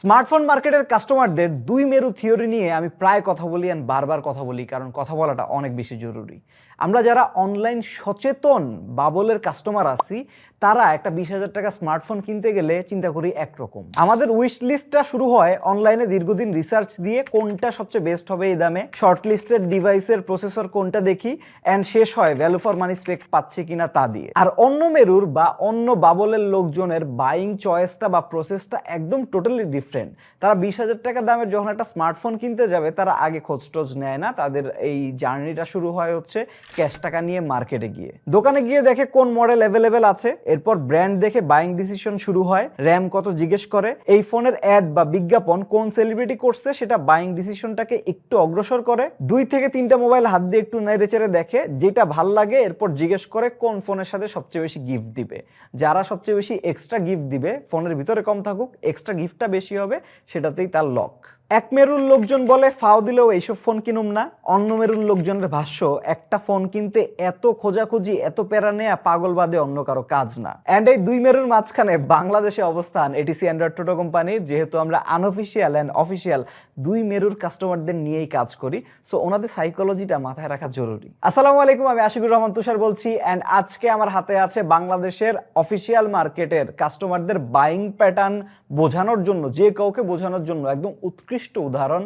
Smartphone মার্কেটের কাস্টমারদের দুই মেরু থিওরি নিয়ে আমি প্রায় কথা বলি অ্যান্ড বারবার কথা বলি, কারণ কথা বলাটা অনেক বেশি জরুরি। আমরা যারা অনলাইন সচেতন বাবলের কাস্টমার আছি তারা একটা বিশ হাজার টাকা স্মার্টফোন কিনতে গেলে চিন্তা করি একরকম। আমাদের উইশ লিস্টটা শুরু হয় অনলাইনে দীর্ঘদিন রিসার্চ দিয়ে কোনটা সবচেয়ে বেস্ট হবে এই দামে। শর্ট লিস্টেড ডিভাইসের প্রসেসর কোনটা দেখি অ্যান্ড শেষ হয় ভ্যালু ফর মানি স্পেক পাচ্ছে কিনা তা দিয়ে। আর অন্য মেরুর বা অন্য বাবলের লোকজনের বাইং চয়েসটা বা প্রসেসটা একদম টোটালি ডিফারেন্ট তারা বিশ হাজার টাকা দামের যখন একটা স্মার্টফোন কিনতে যাবে, তারা আগে খোঁজ টোজ নেয় না। তাদের এই জার্নিটা শুরু হয় হচ্ছে ক্যাশ টাকা নিয়ে মার্কেটে গিয়ে। দোকানে গিয়ে দেখে কোন মডেল অ্যাভেলেবেল আছে এরপর ব্র্যান্ড দেখে বাইং ডিসিশন শুরু হয়। র্যাম কত জিজ্ঞেস করে, এই ফোনের অ্যাড বা বিজ্ঞাপন কোন সেলিব্রিটি করছে সেটা বাইং ডিসিশনটাকে একটু অগ্রসর করে। দুই থেকে তিনটা মোবাইল হাত দিয়ে একটু নেড়ে চেড়ে দেখে, যেটা ভালো লাগে, এরপর জিজ্ঞেস করে কোন ফোনের সাথে সবচেয়ে বেশি গিফট দিবে। যারা সবচেয়ে বেশি এক্সট্রা গিফট দিবে, ফোনের ভিতরে কম থাকুক এক্সট্রা গিফটটা বেশি হবে, সেটাতেই তার লক এক মেরুর লোকজন বলে, ফাও দিলেও এইসব ফোন কিনুম না। অন্য মেরুর লোকজনের ভাষ্য, একটা ফোন কিনতে এত খোঁজাখুঁজি, এত প্যারা নেয়া পাগল বাদে অন্য কারও কাজ না। অ্যান্ড এই দুই মেরুর মাঝখানে বাংলাদেশে অবস্থান এটিসি অ্যান্ড্রয়েড টোটো কোম্পানির যেহেতু আমরা আনঅফিসিয়াল অ্যান্ড অফিসিয়াল দুই মেরুর কাস্টমারদের নিয়েই কাজ করি সো ওনাদের সাইকোলজিটা মাথায় রাখা জরুরি। আসসালামু আলাইকুম, আমি আশিকুর রহমান তুষার বলছি অ্যান্ড আজকে আমার হাতে আছে বাংলাদেশের অফিসিয়াল মার্কেটের কাস্টমারদের বাইং প্যাটার্ন বোঝানোর জন্য, যে কাউকে বোঝানোর জন্য, একদম উৎকৃষ্ট উদাহরণ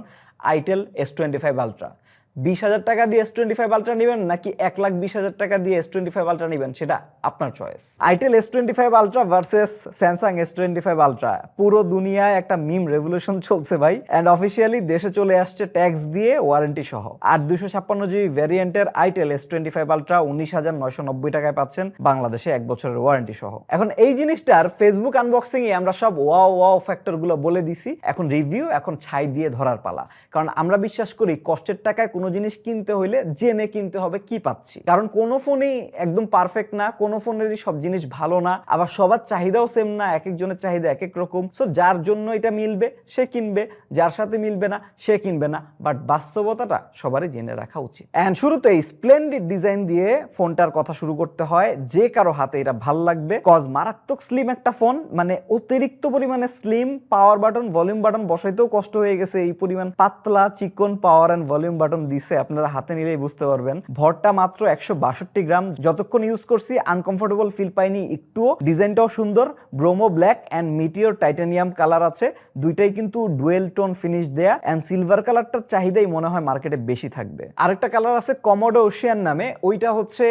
itel S twenty five ultra. বিশ হাজার টাকা দিয়ে এস টোয়েন্টি ফাইভ আলট্রা নেবেন নাকি এক লাখ বিশ হাজার টাকা দিয়ে এস টোয়েন্টি ফাইভ আলট্রা নেবেন? সেটা আপনার choice itel S twenty five ultra versus Samsung S twenty five ultra পুরো দুনিয়ায় একটা মিম রেভলিউশন চলছে ভাই। অ্যান্ড অফিসিয়ালি দেশে চলে আসছে ট্যাক্স দিয়ে ওয়ারেন্টি সহ। আর দুশো ছাপ্পান্ন GB ভ্যারিয়েন্টের itel S twenty five ultra উনিশ হাজার নয়শো নব্বই টাকায় পাচ্ছেন বাংলাদেশে এক বছরের ওয়ারেন্টি সহ। এখন এই জিনিসটার ফেসবুক আনবক্সিং এ আমরা সব ওয়াও ওয়াও ফ্যাক্টরগুলো বলে দিছি। এখন রিভিউ এখন ছাই দিয়ে ধরার পালা। কারণ আমরা বিশ্বাস করি কষ্টের টাকায় কোনো জিনিস কিনতে হইলে জেনে কিনতে হবে কি পাচ্ছি। কারণ কোনো ফোনই একদম পারফেক্ট না, কোনো ফোনেরই সব জিনিস ভালো না, আবার সবার চাহিদাও সেম না এক একজনের চাহিদা এক এক রকম। সো যার জন্য এটা মিলবে, সে কিনবে, যার সাথে মিলবে না, সে কিনবে না। বাট বাস্তবতাটা সবারই জেনে রাখা উচিত। অ্যান্ড শুরুতেই স্প্লেন্ডিড ডিজাইন দিয়ে ফোনটার কথা শুরু করতে হয়। যে কারও হাতে এটা ভালো লাগবে। কজ মারাত্মক স্লিম একটা ফোন মানে অতিরিক্ত পরিমাণে slim power button volume button বসাইতেও কষ্ট হয়ে গেছে। এই পরিমাণ পাতলা, চিকন পাওয়ার অ্যান্ড ভলিউম বাটন দিছে, আপনারা হাতে নিলেই বুঝতে পারবেন। ভরটা মাত্র একশো বাষট্টি গ্রাম। যতক্ষণ ইউজ করছি আনকমফোর্টেবল ফিল পাইনি, একটুও। ডিজাইনটাও সুন্দর bromo black and meteor titanium colour আছে। দুইটাই কিন্তু ডুয়েল টোন ফিনিশ দেয়া। অ্যান্ড সিলভার কালারটার চাহিদাই মনে হয় মার্কেটে বেশি থাকবে। আরেকটা কালার আছে কমোডো ওশিয়ান নামে। ওইটা হচ্ছে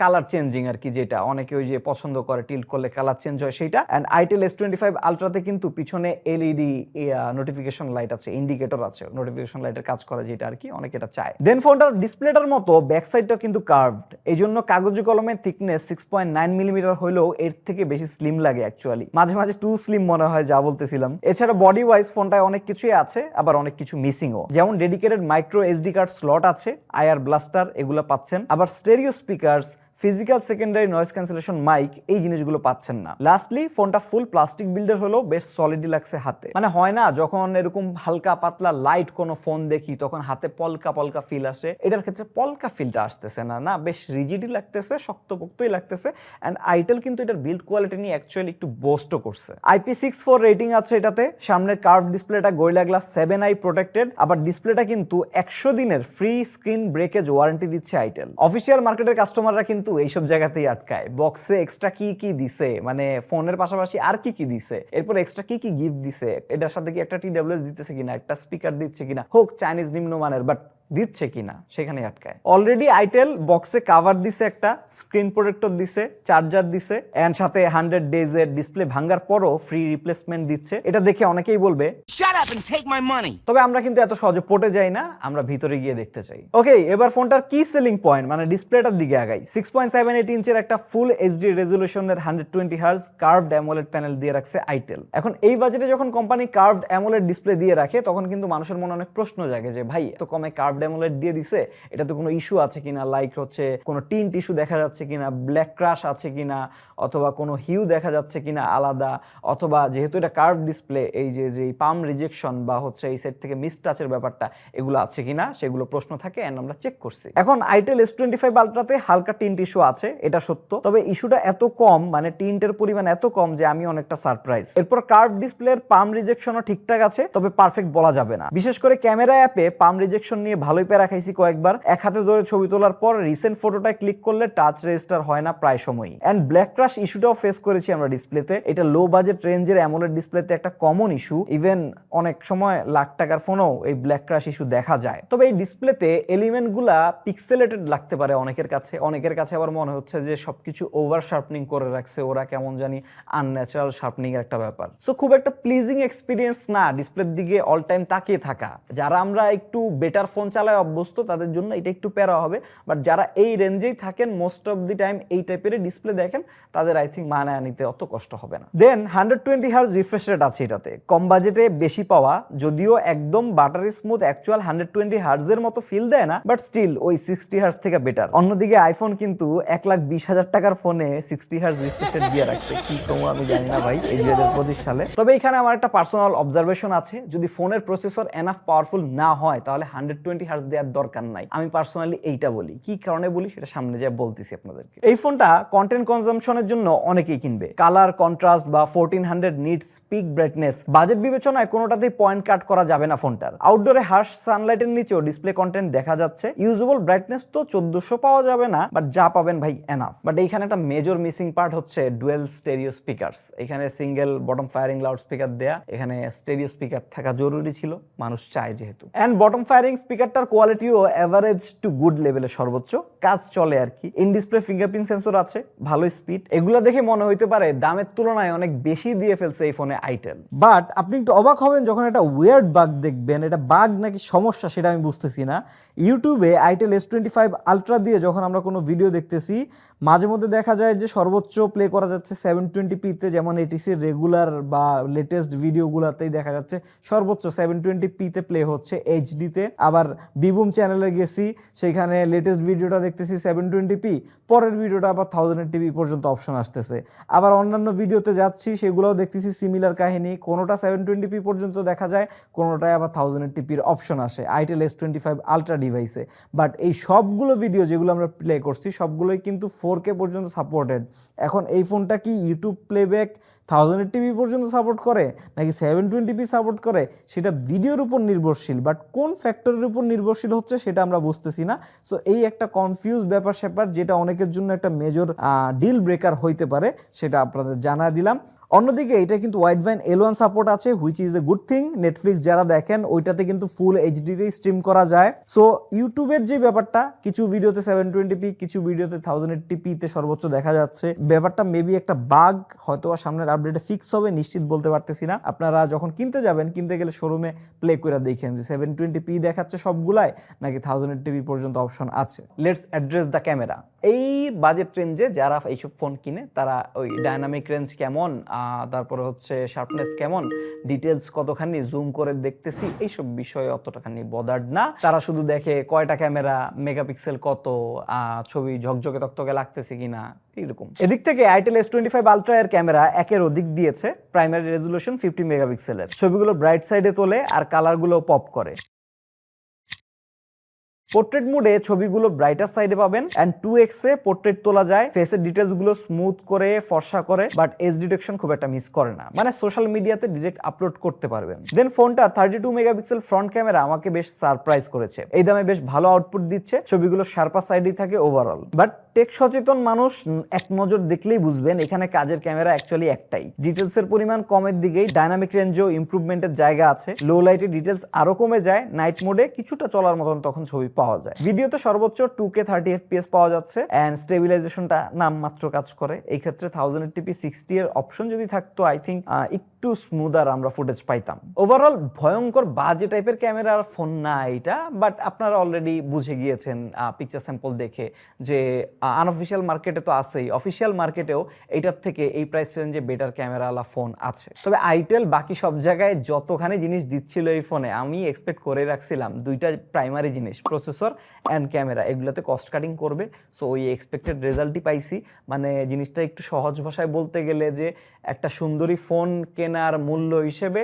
কালার চেঞ্জিং আর কি যেটা। অনেকে ওই যে পছন্দ করে টিল্ট করলে কালার চেঞ্জ হয় সেটা and itel S twenty five আলট্রাতে কিন্তু পিছনে এলইডি নোটিফিকেশন লাইট আছে ইন্ডিকেটর আছে। নোটিফিকেশন লাইটের কাজ করে যেটা আর কি। অনেকে এটা চায় দেন ফোনটার ডিসপ্লেটার মতো ব্যাক কিন্তু কার্ভড এই জন্য কাগজি কলমের thickness six point nine millimetre হলেও এর থেকে বেশি স্লিম লাগে অ্যাকচুয়ালি মাঝে মাঝে টু স্লিম মনে হয়, যা বলতেছিলাম। এছাড়া বডি ওয়াইজ ফোনটায় অনেক কিছুই আছে, আবার অনেক কিছু মিসিংও যেমন dedicated micro SD card slot আছে আয়ার ব্লাস্টার এগুলো পাচ্ছেন। আবার stereo speakers physical secondary noise cancellation mike এই জিনিসগুলো পাচ্ছেন না। লাস্টলি ফোনটা ফুল প্লাস্টিক বিল্ডার হলেও বেশ সলিডি লাগছে হাতে। মানে হয় না, যখন এরকম হালকা পাতলা লাইট কোনো ফোন দেখি, তখন হাতে পলকা পলকা ফিল আসে। এটার ক্ষেত্রে পলকা ফিলটা আসতেছে না না? বেশ রিজিডি লাগতেছে, শক্তপোক্তই লাগতেছে। অ্যান্ড আইটেল কিন্তু এটার বিল্ড কোয়ালিটি নিয়ে অ্যাকচুয়ালি একটু বোস্টও করছে। আইপি সিক্স ফোর রেটিং আছে এটাতে। সামনের কার্ভ ডিসপ্লেটা Gorilla glass seven I protected আবার ডিসপ্লেটা কিন্তু একশো দিনের ফ্রি স্ক্রিন ব্রেকেজ ওয়ারেন্টি দিচ্ছে আইটেল অফিসিয়াল মার্কেটের কাস্টমাররা কিন্তু এইসব জায়গাতেই আটকায়। বক্সে এক্সট্রা কি কি দিছে? মানে ফোনের পাশাপাশি আর কি কি দিছে? এরপর এক্সট্রা কি কি গিফট দিছে? এটার সাথে কি একটা টিডাব্লিউএস দিতেছে কিনা? একটা স্পিকার দিচ্ছে কিনা? হোক চাইনিজ নিম্নমানের বাট দিচ্ছে কিনা সেখানে আটকায়। অলরেডি আইটেল বক্সে কাভার দিছে একটা স্ক্রিন প্রোটেক্টর দিছে চার্জার দিছে এন্ড সাথে হান্ড্রেড ডেজ এর ডিসপ্লে ভাঙার পরও ফ্রি রিপ্লেসমেন্ট দিচ্ছে। এটা দেখে অনেকেই বলবে Shut up and take my money. তবে আমরা কিন্তু এত সহজে পটে যাই না আমরা ভিতরে গিয়ে দেখতে চাই। ওকে এবার ফোনটার কি সেলিং পয়েন্ট মানে ডিসপ্লেটার দিকে আগাই। সিক্স পয়েন্ট সেভেন এইট ইঞ্চের একটা full HD রেজলিউশনের hundred twenty hertz curved AMOLED panel দিয়ে রাখছে আইটেল এখন এই বাজেটে যখন কোম্পানি কার্ভড অ্যামোলেড ডিসপ্লে দিয়ে রাখে তখন কিন্তু মানুষের মনে অনেক প্রশ্ন জাগে যে ভাই এত কমে কার্ভ ডেমোলেট দিয়ে দিছে, এটাতে কোনো ইস্যু আছে কিনা? লাইক হচ্ছে কোনো টিন টিস্যু দেখা যাচ্ছে কিনা? ব্ল্যাক ক্রাশ আছে কিনা? অথবা কোনো হিউ দেখা যাচ্ছে কিনা আলাদা? অথবা যেহেতু এটা কার্ভ ডিসপ্লে এই যে যে পাম রিজেকশন বা হচ্ছে এই সাইড থেকে মিস টাচের ব্যাপারটা, এগুলো আছে কিনা? সেগুলো প্রশ্ন থাকে এন্ড আমরা চেক করছি। এখন আইটেল এস টোয়েন্টি ফাইভ আলট্রাতে হালকা টিন টিস্যু আছে, এটা সত্য। তবে ইস্যুটা এত কম মানে টিন্টের পরিমাণ এত কম যে আমি অনেকটা সারপ্রাইজ এরপর কার্ভ ডিসপ্লের পাম রিজেকশনও ঠিকঠাক আছে, তবে পারফেক্ট বলা যাবে না। বিশেষ করে ক্যামেরা অ্যাপে পাম রিজেকশন নিয়ে ভালোই প্যারা খাইছি কয়েকবার। এক হাতে ধরে ছবি তোলার পর রিসেন্ট ফটোটায় ক্লিক করলে টাচ রেজিস্টার হয় না প্রায় সময়ই। অ্যান্ড ব্ল্যাক ক্রাশ ইস্যুটাও ফেস করেছি আমরা ডিসপ্লেতে এটা লো বাজেট রেঞ্জের অ্যামোলেড ডিসপ্লেতে একটা কমন ইস্যু ইভেন অনেক সময় লাখ টাকার ফোনেও এই ব্ল্যাক ক্রাশ ইস্যু দেখা যায়। তবে এই ডিসপ্লেতে এলিমেন্টগুলা পিক্সেলেটেড লাগতে পারে অনেকের কাছে। অনেকের কাছে আবার মনে হচ্ছে যে সবকিছু ওভার শার্পনিং করে রাখছে। ওরা কেমন জানি আনন্যাচারাল শার্পনিং এর একটা ব্যাপার। সো খুব একটা প্লিজিং এক্সপিরিয়েন্স না ডিসপ্লের দিকে অল টাইম তাকিয়ে থাকা। যারা আমরা একটু বেটার ফোন চালায় অভ্যস্ত, তাদের জন্য এটা একটু প্যারা হবে। বাট যারা এই রেঞ্জেই থাকেন মোস্ট অফ দি টাইম এই টাইপের ডিসপ্লে দেখেন, তাদের আই থিঙ্ক মানায় নিতে অত কষ্ট হবে না। Then hundred twenty hertz refresh rate আছে এটাতে। কম বাজেটে বেশি পাওয়া, যদিও একদম buttery smooth actual hundred twenty হার্সের মতো ফিল দেয় না বাট স্টিল ওই সিক্সটি হার্স থেকে বেটার অন্যদিকে আইফোন কিন্তু এক লাখ বিশ হাজার টাকার ফোনে সিক্সটি হার্স রিফ্রেশ রেট দিয়ে রাখছে। কি কমো আমি জানি না ভাই, এই দুই হাজার পঁচিশ সালে। তবে এখানে আমার একটা পার্সোনাল অবজারভেশন আছে, যদি ফোনের প্রসেসর এনাফ পাওয়ারফুল না হয়, তাহলে হান্ড্রেড টোয়েন্টি হার্স দেওয়ার দরকার নাই। আমি পার্সোনালি এইটা বলি। কি কারণে বলি সেটা সামনে যা বলতেছি আপনাদেরকে। এই ফোনটা কন্টেন্ট কনজাম্পশনের জন্য অনেকেই কিনবে। কালার কন্ট্রাস্ট বা fourteen hundred nits peak brightness budget বিবেচনায় কোনোটাতেই পয়েন্ট কাট করা যাবে না ফোনটার। আউটডোরে হার্শ সানলাইটের নিচেও ডিসপ্লে কন্টেন্ট দেখা যাচ্ছে। ইউজেবল ব্রাইটনেস তো চোদ্দশো পাওয়া যাবে না বাট যা পাবেন ভাই এনাফ বাট এইখানে একটা মেজর মিসিং পার্ট হচ্ছে ডুয়েল স্টেরিও স্পিকারস এখানে single bottom firing loud speaker দেয়া, এখানে স্টেরিও স্পিকার থাকা জরুরি ছিল। মানুষ চায় যেহেতু। অ্যান্ড বটম ফায়ারিং স্পিকারটার কোয়ালিটিও এভারেজ টু গুড লেভেলের সর্বোচ্চ। কাজ চলে আর কি। ইন ডিসপ্লে ফিঙ্গারপ্রিন্ট সেন্সর আছে, ভালো স্পিড এগুলো দেখে মনে হইতে পারে দামের তুলনায় অনেক বেশি দিয়ে ফেলছে এই ফোনে আইটেল বাট আপনি একটু অবাক হবেন যখন একটা ওয়ার্ড বাগ দেখবেন, এটা বাগ নাকি সমস্যা সেটা আমি বুঝতেছি না। ইউটিউবে itel S twenty five ultra দিয়ে যখন আমরা কোনো ভিডিও দেখতেছি, মাঝে মধ্যে দেখা যায় যে সর্বোচ্চ প্লে করা যাচ্ছে সেভেন টোয়েন্টি পিতে যেমন এটিসির রেগুলার বা লেটেস্ট ভিডিওগুলোতেই দেখা যাচ্ছে সর্বোচ্চ সেভেন টোয়েন্টি পিতে প্লে হচ্ছে এইচডিতে আবার বিবুম চ্যানেলে গেছি, সেখানে লেটেস্ট ভিডিওটা দেখতেছি সেভেন টোয়েন্টি পি পরের ভিডিওটা আবার থাউজেন্ড টিভি পর্যন্ত অপশন আসতেছে। আবার অন্যান্য ভিডিওতে যাচ্ছি, সেগুলোও দেখতেছি সিমিলার কাহিনী, কোনোটা সেভেন টোয়েন্টি পি পর্যন্ত দেখা যায় কোনোটায় আবার থাউজেন্ড টিপির অপশন আসে itel S twenty five ultra ডিভাইসে বাট এই সবগুলো ভিডিও যেগুলো আমরা প্লে করছি, সবগুলোই কিন্তু ফোর কে পর্যন্ত সাপোর্টেড এখন এই ফোনটা কি ইউটিউব প্লেব্যাক থাউজেন্ড টিভি পর্যন্ত সাপোর্ট করে, নাকি সেভেন টোয়েন্টি পি সাপোর্ট করে, সেটা ভিডিওর উপর নির্ভরশীল। বাট কোন ফ্যাক্টরের উপর নির্ভরশীল হচ্ছে সেটা আমরা বুঝতেছি না। সো এই একটা কনফিউজ ব্যাপার স্যাপার, যেটা অনেকের জন্য একটা মেজর ডিল ব্রেকার হইতে পারে, সেটা আপনাদের জানা দিলাম। অন্যদিকে এটা কিন্তু Widevine L one support আছে which is a good thing Netflix যারা দেখেন, ওইটাতে কিন্তু ফুল এইচডিতেই স্ট্রিম করা যায়। সো ইউটিউবের যে ব্যাপারটা, কিছু ভিডিওতে সেভেন টোয়েন্টি পি কিছু ভিডিওতে থাউজেন্ড এইটটি পিতে সর্বোচ্চ দেখা যাচ্ছে। ব্যাপারটা মেবি একটা বাগ হয়তো সামনের আপডেটে ফিক্স হবে, নিশ্চিত বলতে পারতেছি না। আপনারা যখন কিনতে যাবেন, কিনতে গেলে শোরুমে প্লে করে দেখেন যে সেভেন টোয়েন্টি পি দেখাচ্ছে সবগুলাই, নাকি থাউজেন্ড এইটটি পি পর্যন্ত অপশন আছে। লেটস অ্যাড্রেস দ্য ক্যামেরা এই বাজেট রেঞ্জে যারা এইসব ফোন কিনে, তারা ওই ডাইনামিক রেঞ্জ কেমন তারপরে হচ্ছে শার্পনেস কেমন ডিটেলস কতখানি জুম করে দেখতেছি, এইসব বিষয়ে অতটাখানি বদার্ড না। তারা শুধু দেখে কয়টা ক্যামেরা মেগাপিক্সেল কত ছবি ঝকঝকে তকতকে লাগতেছে কিনা, এইরকম। এদিক থেকে itel S twenty five ultra এর ক্যামেরা একের অধিক দিয়েছে প্রাইমারি রেজলিউশন ফিফটি মেগাপিক্সেলের ছবিগুলো ব্রাইট সাইডে তোলে আর কালারগুলো পপ করে। পোর্ট্রেট মোডে ছবিগুলো ব্রাইটার সাইডে পাবেন অ্যান্ড টু এক্সে পোর্ট্রেট তোলা যায়। ফেসের ডিটেলসগুলো স্মুথ করে, ফর্সা করে বাট এজ ডিটেকশন খুব একটা মিস করে না। মানে সোশ্যাল মিডিয়াতে ডিরেক্ট আপলোড করতে পারবেন। দেন ফোনটা thirty two megapixel front camera আমাকে বেশ সারপ্রাইজ করেছে। এই দামে বেশ ভালো আউটপুট দিচ্ছে। ছবিগুলো শার্পার সাইডেই থাকে ওভারঅল বাট টেক সচেতন মানুষ এক নজর দেখলেই বুঝবেন, এখানে কাজের ক্যামেরা অ্যাকচুয়ালি একটাই। ডিটেলস এর পরিমাণ কমের দিকেই ডাইনামিক রেঞ্জেও ইমপ্রুভমেন্টের জায়গা আছে। লো লাইটে ডিটেলস আরও কমে যায় নাইট মোডে কিছুটা চলার মতন তখন ছবি পাওয়া যায়। ভিডিওতে সর্বোচ্চ টু কে থার্টি এফপিএস পাওয়া যাচ্ছে অ্যান্ড স্টেবিলাইজেশনটা নামমাত্র কাজ করে। এই ক্ষেত্রে থাউজেন্ড টিপি সিক্সটি এর অপশন যদি থাকতো আই থিঙ্ক একটু স্মুদার আমরা ফুটেজ পাইতাম। ওভারঅল ভয়ঙ্কর বাজে টাইপের ক্যামেরার ফোন না এটা বাট আপনারা অলরেডি বুঝে গিয়েছেন পিকচার স্যাম্পল দেখে যে আনঅফিসিয়াল মার্কেটে তো আছেই। অফিসিয়াল মার্কেটেও এইটার থেকে এই প্রাইস রেঞ্জে বেটার ক্যামেরাওয়ালা ফোন আছে। তবে আইটেল বাকি সব জায়গায় যতখানি জিনিস দিচ্ছিল এই ফোনে আমি এক্সপেক্ট করে রাখছিলাম দুইটা প্রাইমারি জিনিস প্রসেসর অ্যান্ড ক্যামেরা এগুলোতে কস্ট কাটিং করবে সো ওই এক্সপেক্টেড রেজাল্টই পাইছি। মানে জিনিসটা একটু সহজ ভাষায় বলতে গেলে যে, একটা সুন্দরী ফোন কেনার মূল্য হিসেবে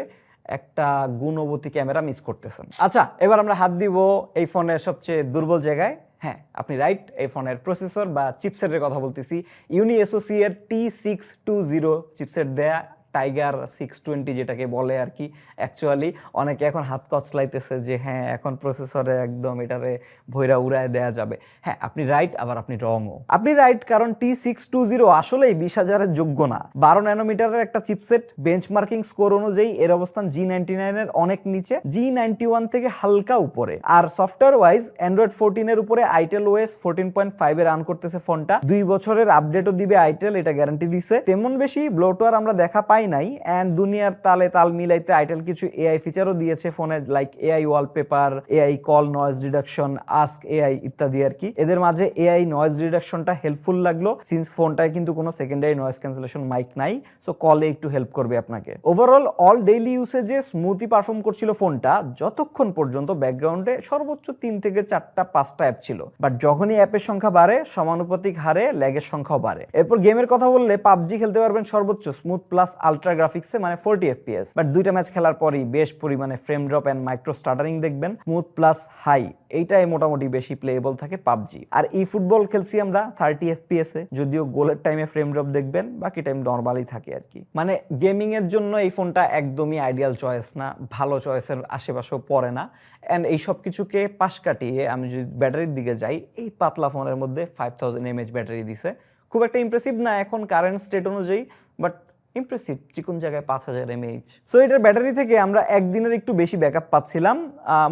একটা গুণবতী ক্যামেরা মিস করতেছেন। আচ্ছা এবার আমরা হাত দিব এই ফোনের সবচেয়ে দুর্বল জায়গায়। হ্যাঁ আপনি রাইট এই ফোনের প্রসেসর বা চিপসেটের কথা বলতেছি। ইউনি এসোসিয়ের T six two zero chipset দেয়া টাইগার সিক্স টোয়েন্টি যেটাকে বলে আর কি অ্যাকচুয়ালি অনেকে এখন হাত কচলাইতেছে যে হ্যাঁ এখন প্রসেসরে একদম এটারে ভৈরা উড়ায় দেয়া যাবে। হ্যাঁ আপনি রাইট আবার আপনি রংও আপনি রাইট কারণ টি সিক্স টু জিরো আসলেই বিশ হাজারের যোগ্য না। বারো ন্যানোমিটারের একটা চিপসেট বেঞ্চমার্কিং স্কোর অনুযায়ী এর অবস্থান জি নাইনটি নাইনের অনেক নিচে জি নাইনটি ওয়ান থেকে হালকা উপরে। আর সফটওয়্যার ওয়াইজ অ্যান্ড্রয়েড ফোরটিনের উপরে আইটেল ওএস ফোরটিন পয়েন্ট ফাইভে রান করতেছে ফোনটা দুই বছরের আপডেটও দিবে আইটেল এটা গ্যারান্টি দিছে। তেমন বেশি ব্লোটওয়ার আমরা দেখা পাই নাই অ্যান্ড দুনিয়ার তালে তাল মিলাইতে আইটেল কিছু এআই ফিচারও দিয়েছে ফোনে like AI wallpaper AI call noise reduction ask AI ইত্যাদি আর কি। এদের মাঝে এআই নয়েজ রিডাকশনটা হেল্পফুল লাগল সিন্স ফোনটায় কিন্তু কোনো সেকেন্ডারি নয়েজ ক্যান্সেলেশন মাইক নাই সো কলে একটু হেল্প করবে আপনাকে। ওভারঅল অল ডেইলি ইউসেজে স্মুথই পারফর্ম করছিল ফোনটা যতক্ষণ পর্যন্ত ব্যাকগ্রাউন্ডে সর্বোচ্চ তিন থেকে চারটা, পাঁচটা অ্যাপ ছিল। বাট যখনই অ্যাপের সংখ্যা বাড়ে, সমানুপাতিক হারে ল্যাগের সংখ্যাও বাড়ে। এরপর গেমের কথা বললে, পাবজি খেলতে পারবেন সর্বোচ্চ স্মুথ প্লাস আলট্রা গ্রাফিক্সে মানে ফোরটি এফপিএস বাট দুইটা ম্যাচ খেলার পরই বেশ পরিমাণে frame drop and micro stuttering দেখবেন। স্মুথ প্লাস হাই এইটাই মোটামুটি বেশি প্লেয়েবল থাকে পাবজি। আর ই ফুটবল খেলছি আমরা থার্টি এফপিএস এ যদিও গোলের টাইমে ফ্রেম ড্রপ দেখবেন, বাকি টাইম নর্মালি থাকে আর কি। মানে গেমিং এর জন্য এই ফোনটা একদমই আইডিয়াল চয়েস না, ভালো চয়েসের আশেপাশেও পড়ে না। অ্যান্ড এই সব কিছুকে পাশ কাটিয়ে আমি যদি ব্যাটারির দিকে যাই, এই পাতলা ফোনের মধ্যে ফাইভ থাউজেন্ড এমএচ ব্যাটারি দিছে। খুব একটা ইমপ্রেসিভ না এখন কারেন্ট স্টেট অনুযায়ী বাট ইমপ্রেসিভ চিকন জায়গায় পাঁচ হাজার এমএইচ সো এটার ব্যাটারি থেকে আমরা একদিনের একটু বেশি ব্যাকআপ পাচ্ছিলাম।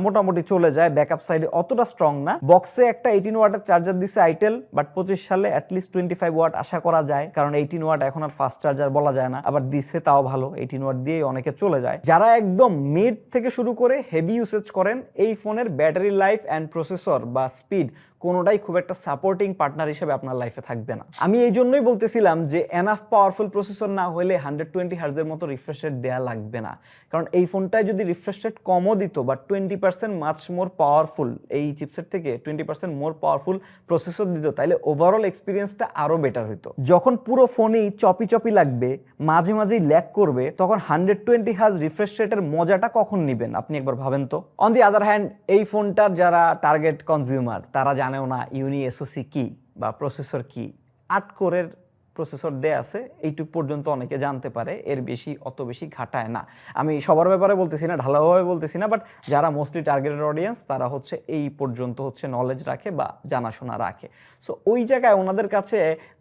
মোটামুটি চলে যায়, ব্যাকআপ সাইডে অতটা স্ট্রং না। বক্সে একটা এইটিন ওয়াটের চার্জার দিছে আইটেল বাট পঁচিশ সালে at least twenty five watt আশা করা যায়, কারণ এইটিন ওয়াট এখন আর ফাস্ট চার্জার বলা যায় না। আবার দিছে তাও ভালো এইটিন ওয়াট দিয়েই অনেকে চলে যায়। যারা একদম মিড থেকে শুরু করে হেভি ইউসেজ করেন, এই ফোনের ব্যাটারি লাইফ অ্যান্ড প্রসেসর বা স্পিড কোনোটাই খুব একটা সাপোর্টিং পার্টনার হিসেবে আপনার লাইফে থাকবে না। আমি এই জন্যই বলতেছিলাম যে এনাফ পাওয়ারফুল প্রসেসর না হলে হান্ড্রেড টোয়েন্টি হার্জের মতো রিফ্রেশ রেট দেওয়া লাগবে না। কারণ এই ফোনটায় যদি রিফ্রেশ রেট কমও দিত বা twenty percent much more powerful এই চিপসেট থেকে twenty percent more powerful processor দিত তাহলে ওভারঅল এক্সপিরিয়েন্সটা আরও বেটার হতো যখন পুরো ফোনেই চপি চপি লাগবে, মাঝে মাঝেই ল্যাক করবে, তখন হান্ড্রেড টোয়েন্টি হার্জ রিফ্রেশ রেটের মজাটা কখন নেবেন, আপনি একবার ভাবেন তো? অন দি আদার হ্যান্ড এই ফোনটার যারা টার্গেট কনজিউমার তারা জানেও না ইউনি এসওসি কি বা প্রসেসর কি? আট কোরের প্রসেসর দেয়া আছে, এইটুক পর্যন্ত অনেকে জানতে পারে, এর বেশি, অত বেশি ঘাটায় না। আমি সবার ব্যাপারে বলতেছি না, ঢালাওভাবে বলতেছি না বাট যারা মোস্টলি টার্গেটেড অডিয়েন্স তারা হচ্ছে এই পর্যন্ত হচ্ছে নলেজ রাখে বা জানাশোনা রাখে। সো ওই জায়গায় ওনাদের কাছে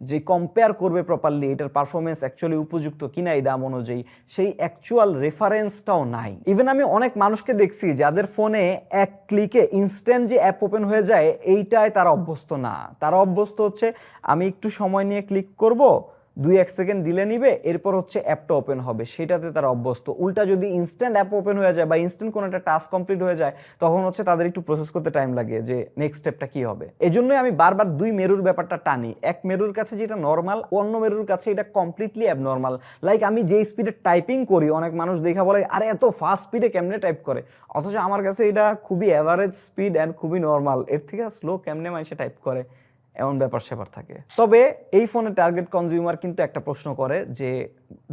যে কম্পেয়ার করবে প্রপারলি এটার পারফরমেন্স অ্যাকচুয়ালি উপযুক্ত কিনা এই দাম অনুযায়ী, সেই অ্যাকচুয়াল রেফারেন্সটাও নাই। ইভেন আমি অনেক মানুষকে দেখছি, যাদের ফোনে এক ক্লিকে ইনস্ট্যান্ট যে অ্যাপ ওপেন হয়ে যায়, এইটায় তারা অভ্যস্ত না। তারা অভ্যস্ত হচ্ছে, আমি একটু সময় নিয়ে ক্লিক করব দুই এক সেকেন্ড দিলে নিবে, এরপর হচ্ছে অ্যাপটা ওপেন হবে। সেটাতে তারা অভ্যস্ত। উল্টা যদি ইনস্ট্যান্ট অ্যাপ ওপেন হয়ে যায় বা ইনস্ট্যান্ট কোনো একটা টাস্ক কমপ্লিট হয়ে যায়, তখন হচ্ছে তাদের একটু প্রসেস করতে টাইম লাগে যে নেক্সট স্টেপটা কি হবে। এজন্যই আমি বারবার দুই মেরুর ব্যাপারটা টানি। এক মেরুর কাছে যেটা নর্মাল অন্য মেরুর কাছে এটা কমপ্লিটলি অ্যাবনর্মাল লাইক আমি যে স্পিডে টাইপিং করি, অনেক মানুষ দেখা বলে, আরে এত ফাস্ট স্পিডে কেমনে টাইপ করে? অথচ আমার কাছে এটা খুবই অ্যাভারেজ স্পিড অ্যান্ড খুবই নর্মাল এর থেকে স্লো কেমনে মানুষে টাইপ করে? এমন ব্যাপার স্যাপার থাকে। তবে এই ফোনের টার্গেট কনজিউমার কিন্তু একটা প্রশ্ন করে যে,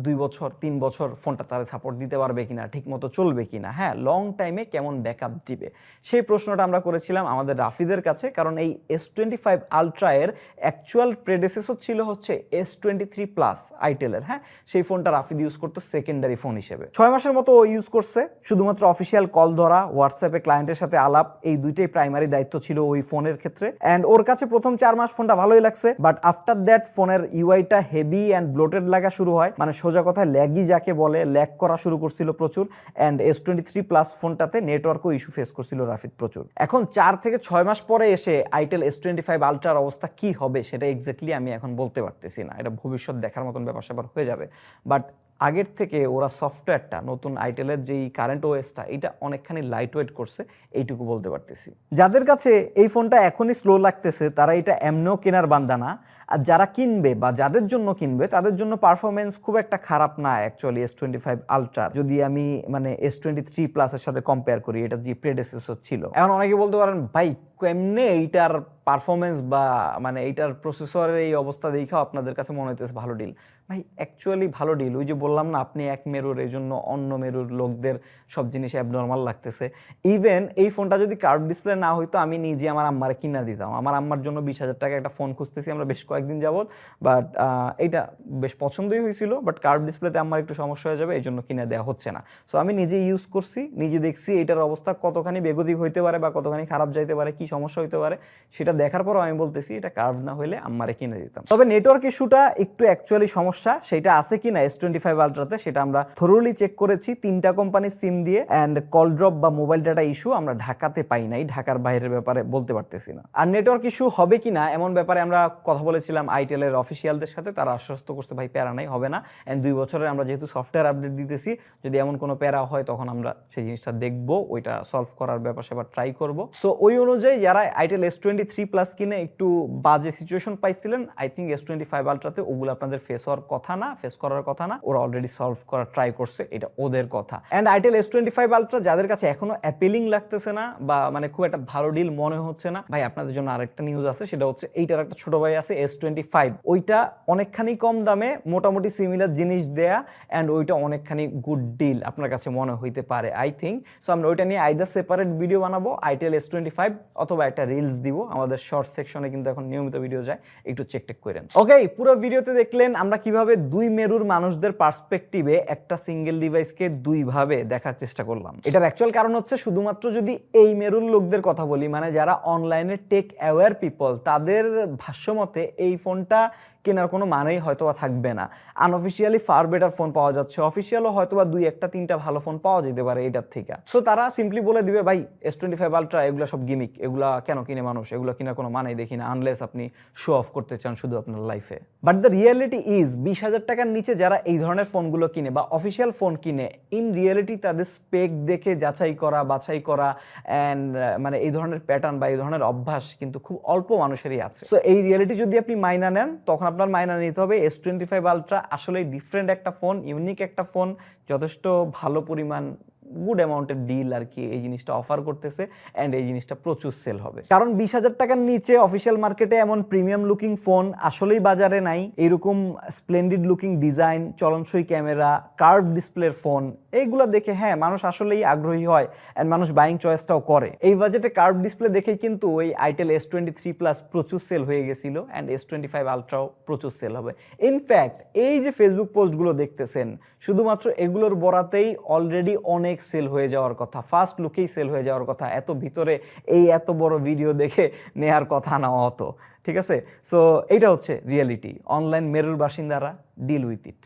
দুই বছর, তিন বছর ফোনটা তারা সাপোর্ট দিতে পারবে কিনা ঠিক মতো চলবে কিনা? হ্যাঁ লং টাইমে কেমন ব্যাকআপ দিবে? সেই প্রশ্নটা আমরা করেছিলাম আমাদের রাফিদের কাছে, কারণ এই এস টোয়েন্টি ফাইভ আলট্রা এর অ্যাকচুয়াল প্রেডেসেসর ছিল হচ্ছে এস টোয়েন্টি থ্রি প্লাস আইটেলের হ্যাঁ? সেই ফোনটা রাফিদ ইউজ করতো সেকেন্ডারি ফোন হিসেবে। ছয় মাসের মতো ও ইউজ করছে, শুধুমাত্র অফিসিয়াল কল ধরা হোয়াটসঅ্যাপে ক্লায়েন্টের সাথে আলাপ, এই দুইটাই প্রাইমারি দায়িত্ব ছিল ওই ফোনের ক্ষেত্রে। অ্যান্ড ওর কাছে প্রথম চার মাস ফোনটা ভালোই লাগছে বাট আফটার দ্যাট ফোনের ইউআইটা হেভি অ্যান্ড ব্লোটেড লাগা শুরু হয়। মানে সোজা কথায় ল্যাগই যাকে বলে ল্যাগ করা শুরু করছিল প্রচুর and S twenty three plus ফোনটাতে নেটওয়ার্কও ইস্যু ফেস করছিল রাফিদ প্রচুর। এখন চার থেকে ছয় মাস পরে এসে আইটেল এস টোয়েন্টি ফাইভ আলট্রার অবস্থা কি হবে সেটা এক্স্যাক্টলি আমি এখন বলতে পারতেছি না। এটা ভবিষ্যৎ দেখার মতন ব্যাপার স্যাপার হয়ে যাবে। বাট আগের থেকে ওরা সফটওয়্যারটা, নতুন আইটেলের যেই কারেন্ট ওএসটা এটা অনেকখানি লাইট ওয়েট করছে, এইটুকু বলতে পারতেছি। যাদের কাছে এই ফোনটা এখনই স্লো লাগতেছে, তারা এটা এমনিও কেনার বান্দা না। আর যারা কিনবে বা যাদের জন্য কিনবে, তাদের জন্য পারফরমেন্স খুব একটা খারাপ না actually S twenty five ultra যদি আমি মানে এস টোয়েন্টি থ্রি প্লাসের সাথে কম্পেয়ার করি, এটা যে প্রেডেসেসর ছিল। এখন অনেকে বলতে পারেন, ভাই কেমনে এইটার পারফরমেন্স বা মানে এইটার প্রসেসরের এই অবস্থা দেখাও আপনাদের কাছে মনে হইতেছে ভালো ডিল ভাই অ্যাকচুয়ালি ভালো ডিল ওই যে বললাম না, আপনি এক মেরুর, এই জন্য অন্য মেরুর লোকদের সব জিনিস অ্যাবনর্মাল লাগতেছে। ইভেন এই ফোনটা যদি কার্ভ ডিসপ্লে না হইতো, আমি নিজে আমার আম্মারে কিনা দিতাম। আমার আম্মার জন্য বিশ হাজার টাকা একটা ফোন খুঁজতেছি, আমরা বেশ কয়েকদিন যাবত বাট এইটা বেশ পছন্দই হয়েছিল বাট কার্ভ ডিসপ্লেতে আমার একটু সমস্যা হয়ে যাবে, এই জন্য কিনে দেওয়া হচ্ছে না। সো আমি নিজে ইউজ করছি, নিজে দেখছি এটার অবস্থা কতখানি বেগতিক হইতে পারে বা কতখানি খারাপ যাইতে পারে, কি সমস্যা হইতে পারে, সেটা দেখার পরও আমি বলতেছি, এটা কার্ভ না হলে আম্মারে কিনে দিতাম। তবে নেটওয়ার্ক ইস্যুটা একটু অ্যাকচুয়ালি সমস্যা, সেটা আছে কি না এস টোয়েন্টি ফাইভ আলট্রাতে সেটা আমরা থরোলি চেক করেছি। তিনটা কোম্পানির সিম দিয়ে অ্যান্ড কল ড্রপ বা মোবাইল ডাটা ইস্যু আমরা ঢাকাতে পাই নাই, ঢাকার বাইরের ব্যাপারে বলতে পারতেছি না। আর নেটওয়ার্ক ইস্যু হবে কি না এমন ব্যাপারে আমরা কথা বলেছিলাম আইটেলের অফিসিয়ালদের সাথে, তারা আশ্বস্ত করতে ভাই, প্যারা নাই, হবে না। অ্যান্ড দুই বছরের আমরা যেহেতু সফটওয়্যার আপডেট দিতেছি, যদি এমন কোনো প্যারা হয়, তখন আমরা সেই জিনিসটা দেখব, ওইটা সলভ করার ব্যাপার সেবার ট্রাই করব। সো ওই অনুযায়ী যারা Itel S twenty three plus কিনে একটু বাজে situation পাইছিলেন I think S twenty five আলট্রাতে ওগুলো আপনাদের ফেস হওয়ার কথা না ফেস করার কথা না, ওরা অলরেডি সলভ করার ট্রাই করছে, এটা ওদের কথা। And Itel S twenty five ultra যাদের কাছে এখনও অ্যাপেলিং লাগতেছে না বা মানে খুব একটা ভালো ডিল মনে হচ্ছে না, ভাই আপনাদের জন্য আরেকটা নিউজ আছে, সেটা হচ্ছে এইটার একটা ছোট ভাই আছে এস টোয়েন্টি ফাইভ ওইটা অনেকখানি কম দামে, মোটামুটি সিমিলার জিনিস দেয়া অ্যান্ড ওইটা অনেকখানি গুড ডিল আপনার কাছে মনে হইতে পারে আই থিঙ্ক সো আমরা ওইটা নিয়ে আইদার সেপারেট ভিডিও বানাবো, আইটেল এস টোয়েন্টি ফাইভ অথবা একটা রিলস দিব। আমাদের শর্ট সেকশনে কিন্তু এখন নিয়মিত ভিডিও যায়। একটু চেক টেক করেন। ওকে পুরো ভিডিওতে দেখলেন আমরা কীভাবে দুই মেরুর মানুষদের পার্সপেক্টিভে একটা সিঙ্গেল ডিভাইসকে দুইভাবে দেখার চেষ্টা করলাম। এটার অ্যাকচুয়াল কারণ হচ্ছে শুধুমাত্র যদি এই মেরুর লোকদের কথা বলি মানে যারা অনলাইনে টেক অ্যাওয়ার পিপল তাদের ভাষ্যমতে এই ফোনটা কেনার কোনো মানেই হয়তো বা থাকবে না। আনঅফিসিয়ালি ফার বেটার ফোন পাওয়া যাচ্ছে। অফিসিয়ালও হয়তোবা দুই একটা, তিনটা ভালো ফোন পাওয়া যেতে পারে এটার থেকে। সো তারা সিম্পলি বলে দিবে, ভাই এস টোয়েন্টি ফাইভ আলট্রা এগুলো সব গিমিক এগুলা কেন কিনে মানুষ? এগুলো কেনার কোনো মানেই দেখি না আনলেস আপনি শো অফ করতে চান শুধু আপনার লাইফে বাট দ্য রিয়েলিটি ইজ বিশ হাজার টাকার নিচে যারা এই ধরনের ফোনগুলো কিনে বা অফিসিয়াল ফোন কিনে ইন রিয়েলিটি তাদের স্পেক দেখে যাচাই করা, বাছাই করা অ্যান্ড মানে এই ধরনের প্যাটার্ন বা এই ধরনের অভ্যাস কিন্তু খুব অল্প মানুষেরই আছে। তো এই রিয়েলিটি যদি আপনি মাইনা নেন, তখন আপনার মাইনা নিতে হবে। এস টোয়েন্টি ফাইভ আলট্রা আসলে ডিফারেন্ট একটা ফোন ইউনিক একটা ফোন যথেষ্ট ভালো পরিমাণ গুড অ্যামাউন্টের ডিল আর কি এই জিনিসটা অফার করতেছে অ্যান্ড এই জিনিসটা প্রচুর সেল হবে। কারণ বিশ হাজার টাকার নিচে অফিসিয়াল মার্কেটে এমন প্রিমিয়াম লুকিং ফোন আসলেই বাজারে নাই। এরকম স্প্লেন্ডিড লুকিং ডিজাইন চলনসই ক্যামেরা কার্ভ ডিসপ্লের ফোন এইগুলো দেখে হ্যাঁ মানুষ আসলেই আগ্রহী হয় অ্যান্ড মানুষ বাইং চয়েসটাও করে। এই বাজেটে কার্ভ ডিসপ্লে দেখেই কিন্তু ওই Itel S twenty three plus প্রচুর সেল হয়ে গেছিল অ্যান্ড এস টোয়েন্টি ফাইভ আলট্রাও প্রচুর সেল হবে। ইনফ্যাক্ট এই যে ফেসবুক পোস্টগুলো দেখতেছেন, শুধুমাত্র এগুলোর বরাতেই অলরেডি অনেক সেল হয়ে যাওয়ার কথা ফার্স্ট লুকেই সেল হয়ে যাওয়ার কথা, এত ভিতরে এই এত বড় ভিডিও দেখে নেয়ার কথা না অত, ঠিক আছে? সো এইটা হচ্ছে রিয়েলিটি অনলাইন মেরুর বাসিন্দারা ডিল উইথ ইট